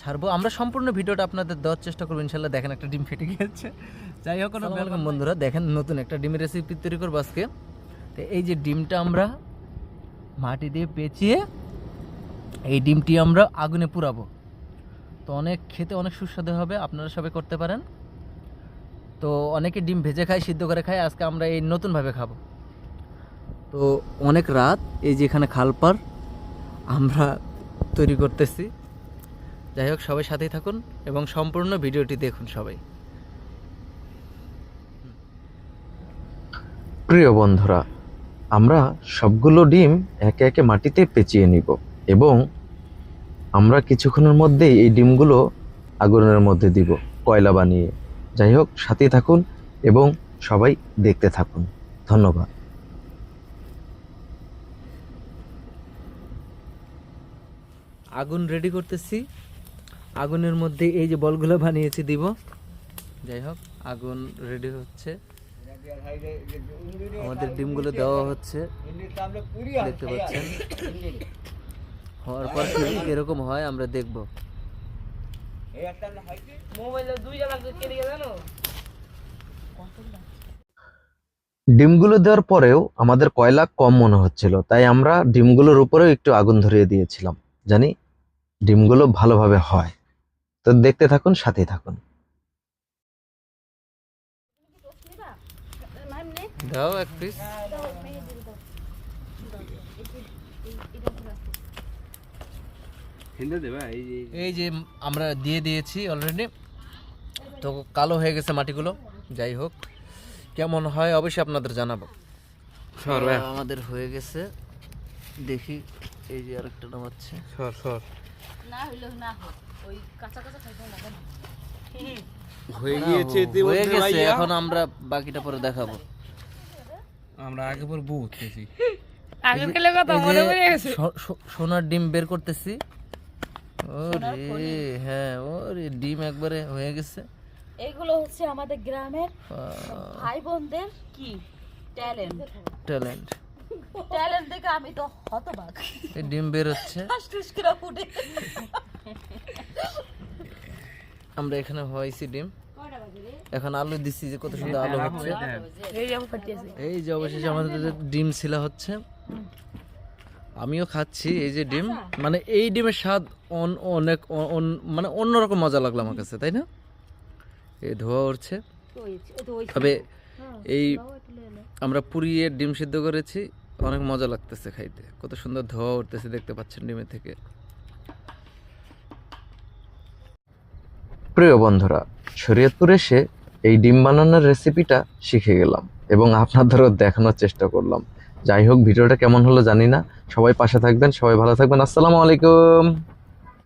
ছাড়বো। আমরা সম্পূর্ণ ভিডিওটা আপনাদের দেওয়ার চেষ্টা করব ইনশাল্লাহ দেখেন একটা ডিম ফেটে গিয়েছে যাই হোক ওয়েলকাম বন্ধুরা দেখেন নতুন একটা ডিমের রেসিপি তৈরি করব আজকে। তো এই যে ডিমটা আমরা মাটি দিয়ে পেঁচিয়ে এই ডিমটি আমরা আগুনে পুরাবো তো অনেক খেতে অনেক সুস্বাদু হবে আপনারা সবাই করতে পারেন। তো অনেকে ডিম ভেজে খায় সিদ্ধ করে খায় আজকে আমরা এই নতুনভাবে খাব। তো অনেক রাত এই যে এখানে খালপার আমরা তৈরি করতেছি। যাই হোক সবাই সাথেই থাকুন এবং সম্পূর্ণ ভিডিওটি দেখুন সবাই। প্রিয় বন্ধুরা আমরা সবগুলো ডিম একে একে মাটিতে পেঁচিয়ে নিব এবং আমরা কিছুক্ষণের মধ্যেই এই ডিমগুলো আগুনের মধ্যে দিব কয়লা বানিয়ে। যাই হোক সাথেই থাকুন এবং সবাই দেখতে থাকুন। ধন্যবাদ। আগুন রেডি করতেছি। আগুনের মধ্যে এই যে বলগুলো বানিয়েছি দিব। যাই হোক, আগুন রেডি হচ্ছে। আমাদের ডিমগুলো দেওয়া হচ্ছে। দেখতে পাচ্ছেন? হওয়ার পর কীরকম হয় আমরা দেখব। ডিমগুলো দেওয়ার পরেও আমাদের কয়লা কম মনে হচ্ছিল, তাই আমরা ডিমগুলোর উপরেও একটু আগুন ধরিয়ে দিয়েছিলাম। জানি, ডিমগুলো ভালোভাবে হয়। তো দেখতে থাকুন সাথেই থাকুন। দাও এক পিস এই যে আমরা দিয়ে দিয়েছি অলরেডি তো কালো হয়ে গেছে মাটিগুলো যাই হোক। কেমন হয় অবশ্যই আপনাদের জানাব। আমাদের হয়ে গেছে। দেখি এই যে আরেকটা নামাচ্ছে। না হইল না হোক। ওই কাঁচা কাঁচা খাইতে না হয়ে গিয়েছে হয়ে গেছে এখন আমরা বাকিটা পরে দেখাবো। আমরা আগে পর বহুত খেয়েছি আগের খেলে কথা মনে পড়ে গেছে। সোনার ডিম বের করতেছি। ওরে হ্যাঁ ওরে ডিম একবারে হয়ে গেছে। এইগুলো হচ্ছে আমাদের গ্রামের ভাই বোনদের কি? ট্যালেন্ট। ট্যালেন্ট। ট্যালেন্ট দেখে আমি তো হতবাক। এই ডিম বের হচ্ছে। ফুটে আমরা এখানে হয়েছি ডিম। এখন আলু দিচ্ছি যে কত সুন্দর আলু হচ্ছে। এই যেমন যে অবশেষে আমাদের ডিম ছিলা হচ্ছে আমিও খাচ্ছি এই যে ডিম। মানে এই ডিমের স্বাদ অন অনেক অন- মানে অন্যরকম মজা লাগল আমার কাছে তাই না? এই ধোয়া উঠছে তবে এই আমরা পুড়িয়ে ডিম সিদ্ধ করেছি অনেক মজা লাগতেছে খাইতে। কত সুন্দর ধোয়া উঠতেছে দেখতে পাচ্ছেন ডিমের থেকে। প্রিয় বন্ধুরা শরীয়তপুর এসে এই ডিম বানানোর রেসিপিটা শিখে গেলাম এবং আপনাদেরও দেখানোর চেষ্টা করলাম। যাই হোক, ভিডিওটা কেমন হলো জানি না। সবাই পাশে থাকবেন, সবাই ভালো থাকবেন। আসসালামু আলাইকুম।